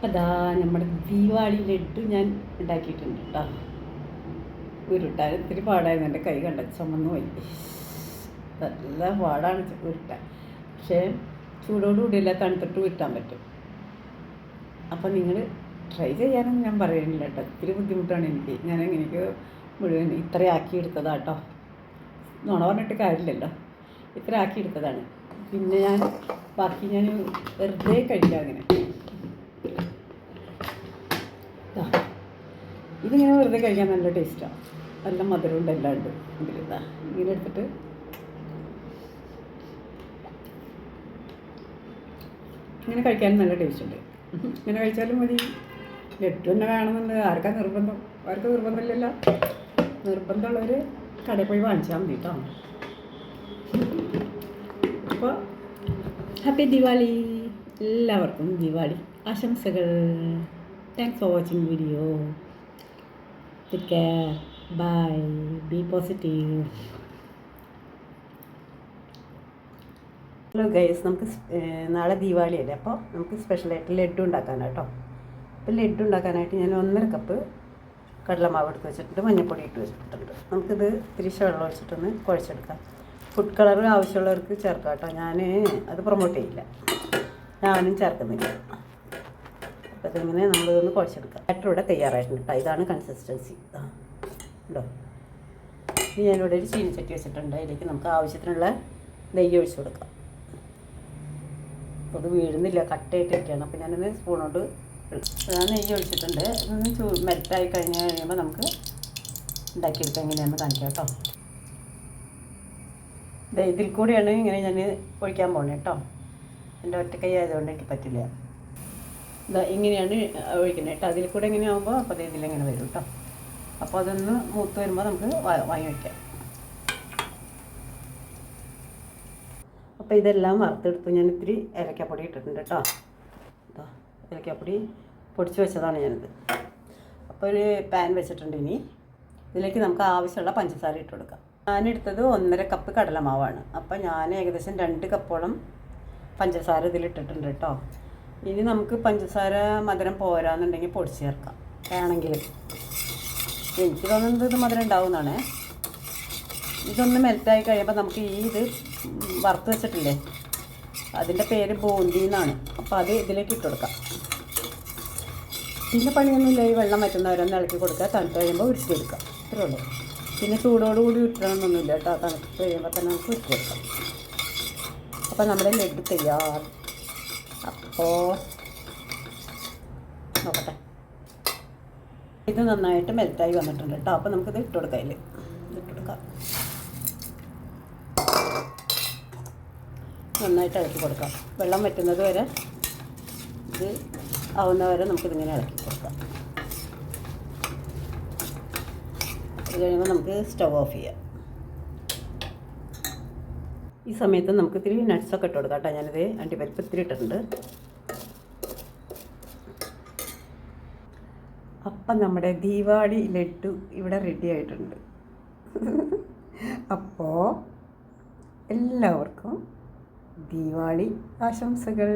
അപ്പം ദാ നമ്മുടെ ദീപാവലി ലഡ്ഡു ഞാൻ ഉണ്ടാക്കിയിട്ടുണ്ട് കേട്ടോ ഉരുട്ടാൻ ഇത്തിരി പാടായിരുന്നു. എന്റെ കൈ കണ്ട ചുമന്ന് പോയി. നല്ല പാടാണ് ഉരുട്ടാൻ. പക്ഷേ ചൂടോടുകൂടിയല്ല തണുത്തിട്ട് ഉരുട്ടാൻ പറ്റും. അപ്പം നിങ്ങൾ ട്രൈ ചെയ്യാനൊന്നും ഞാൻ പറയുന്നില്ല കേട്ടോ ഇത്തിരി ബുദ്ധിമുട്ടാണ് എനിക്ക്. ഞാൻ എങ്ങനെയൊക്കെ മുഴുവൻ ഇത്രയാക്കി എടുത്തതാണ് കേട്ടോ നുണ പറഞ്ഞിട്ട് കാര്യമില്ലല്ലോ. ഇത്ര ആക്കി എടുത്തതാണ് പിന്നെ ഞാൻ ബാക്കി ഞാൻ വെറുതെ കഴിക്കാം അങ്ങനെ ദാ. ഇതിങ്ങനെ വെറുതെ കഴിക്കാൻ നല്ല ടേസ്റ്റാണ് നല്ല മധുരമുണ്ട് എല്ലാം ഉണ്ട് ഇങ്ങനെ എടുത്തിട്ട്. ഇങ്ങനെ കഴിക്കാൻ നല്ല ടേസ്റ്റ് ഉണ്ട്. ഇങ്ങനെ കഴിച്ചാലും മതി. ലഡ്ഡു തന്നെ വേണമെന്നുണ്ട്. ആർക്കാ നിർബന്ധം? ആർക്ക് നിർബന്ധമില്ലല്ല. നിർബന്ധമുള്ളവർ കടയിൽ പോയി വാങ്ങിച്ചാൽ മതി കേട്ടോ അപ്പോൾ ഹാപ്പി ദിവാലി എല്ലാവർക്കും ദിവാലി ആശംസകൾ. Thanks for watching video take care bye be positive hello guys നമുക്ക് നാളെ ദീപാവലി അല്ലേ? അപ്പോൾ നമുക്ക് സ്പെഷ്യലായിട്ട് ലഡ്ഡു ഉണ്ടാക്കാനാട്ടോ അപ്പോൾ ലഡ്ഡു ഉണ്ടാക്കാനായിട്ട് ഞാൻ ഒന്നര കപ്പ് കടലമാവ് എടുത്ത് വെച്ചിട്ടുണ്ട്. മഞ്ഞപ്പൊടി ഇട്ട് വെച്ചിട്ടുണ്ട്. നമുക്കിത് തിരിച്ച് വെള്ളം ഒഴിച്ചിട്ടൊന്ന് കുഴച്ചെടുക്കാം. ഫുഡ് കളർ ആവശ്യമുള്ളവർക്ക് ചേർക്കാം കേട്ടോ. ഞാൻ അത് പ്രൊമോട്ട് ചെയ്യില്ല. ഞാനും ചേർക്കുന്നില്ല. അപ്പോൾ ഇതിങ്ങനെ നമ്മളിതൊന്ന് കുഴച്ചെടുക്കാം. ബാറ്റർ ഇവിടെ തയ്യാറായിട്ടുണ്ട് കേട്ടോ. ഇതാണ് കൺസിസ്റ്റൻസി ഉണ്ടോ? ഇനി ഞാനിവിടെ ഒരു ചീനിച്ചട്ടി വെച്ചിട്ടുണ്ട്. അതിലേക്ക് നമുക്ക് ആവശ്യത്തിനുള്ള നെയ്യ് ഒഴിച്ചു കൊടുക്കാം. അപ്പോൾ അത് വീഴുന്നില്ല. കട്ടയിട്ടിരിക്കുകയാണ് അപ്പോൾ കൊണ്ട് ഞാൻ നെയ്യ് ഒഴിച്ചിട്ടുണ്ട്. ഇതൊന്ന് ചൂ മെൽറ്റായി കഴിഞ്ഞ് കഴിയുമ്പോൾ നമുക്ക് ഉണ്ടാക്കിയെടുക്കാം എങ്ങനെയാണെന്ന് കാണിക്കാം കേട്ടോ. ഇതിൽ കൂടെയാണ് ഇങ്ങനെ ഞാൻ ഒഴിക്കാൻ പോകുന്നത് കേട്ടോ. എന്റെ ഒറ്റക്കൈ ആയതുകൊണ്ട് എനിക്ക് പറ്റില്ല. ഇങ്ങനെയാണ് ഒഴിക്കുന്നത് കേട്ടോ. അതിൽ കൂടെ ഇങ്ങനെ ആകുമ്പോൾ അപ്പോൾ ഇതിലിങ്ങനെ വരും കേട്ടോ. അപ്പോൾ അതൊന്ന് മൂത്ത് വരുമ്പോൾ നമുക്ക് വാങ്ങി വയ്ക്കാം അപ്പോൾ ഇതെല്ലാം വറുത്തെടുത്തു. ഞാൻ ഇത്തിരി ഏലക്കാപ്പൊടി ഇട്ടിട്ടുണ്ട് കേട്ടോ. ഇതാ ഏലക്കാപ്പൊടി പൊടിച്ച് വെച്ചതാണ് ഞാനിത്. അപ്പോൾ ഒരു പാൻ വെച്ചിട്ടുണ്ട് ഇനി. ഇതിലേക്ക് നമുക്ക് ആവശ്യമുള്ള പഞ്ചസാര ഇട്ട് കൊടുക്കാം. ഞാനെടുത്തത് ഒന്നര കപ്പ് കടലമാവാണ്. അപ്പോൾ ഞാൻ ഏകദേശം രണ്ട് കപ്പോളം പഞ്ചസാര ഇതിലിട്ടിട്ടുണ്ട് കേട്ടോ. ഇനി നമുക്ക് പഞ്ചസാര മധുരം പോരാന്നുണ്ടെങ്കിൽ പൊടിച്ച് ചേർക്കാം. വേണമെങ്കിൽ. എനിക്ക് തോന്നുന്നത് ഇത് മധുരം ഉണ്ടാവുന്നതാണ്. ഇതൊന്ന് മെൽറ്റായി കഴിയുമ്പോൾ നമുക്ക് ഈ ഇത് വറുത്ത് വെച്ചിട്ടില്ലേ? അതിന്റെ പേര് ബോന്തി എന്നാണ്. അപ്പോൾ അത് ഇതിലേക്ക് ഇട്ട് കൊടുക്കാം. പിന്നെ പണിയൊന്നുമില്ല. ഈ വെള്ളം വറ്റുന്നവരൊന്ന് ഇളക്കി കൊടുക്കുക. തണുത്ത് കഴിയുമ്പോൾ ഉരുട്ടിയെടുക്കാം ഇത്രേ ഉള്ളൂ. പിന്നെ ചൂടോടുകൂടി ഉരുട്ടണമെന്നൊന്നുമില്ല കേട്ടോ. തണുത്ത് കഴിയുമ്പോൾ തന്നെ നമുക്ക് ഉരുട്ടിയെടുക്കാം അപ്പോൾ നമ്മുടെ ലഡ്ഡു തയ്യാർ അപ്പോൾ നോക്കട്ടെ. ഇത് നന്നായിട്ട് മെൽറ്റായി വന്നിട്ടുണ്ട് കേട്ടോ അപ്പോൾ നമുക്കിത് ഇട്ട് കൊടുക്കാം ഇതിൽ ഇട്ട് കൊടുക്കാം. നന്നായിട്ട് ഇളക്കി കൊടുക്കാം. വെള്ളം വറ്റുന്നത് വരെ ഇത് ആവുന്ന വരെ നമുക്കിതിങ്ങനെ ഇളക്കി കൊടുക്കാം. അത് കഴിയുമ്പോൾ നമുക്ക് സ്റ്റവ് ഓഫ് ചെയ്യാം. ഈ സമയത്ത് നമുക്ക് ഇത്തിരി നട്ട്സൊക്കെ ഇട്ട് കൊടുക്കാം കേട്ടോ. ഞാനിത് അണ്ടിപ്പരിപ്പ് ഇത്തിരി ഇട്ടിട്ടുണ്ട് അപ്പം നമ്മുടെ ദീപാവളി ലഡ്ഡു ഇവിടെ റെഡി ആയിട്ടുണ്ട്. അപ്പോൾ എല്ലാവർക്കും ദീപാവളി ആശംസകൾ.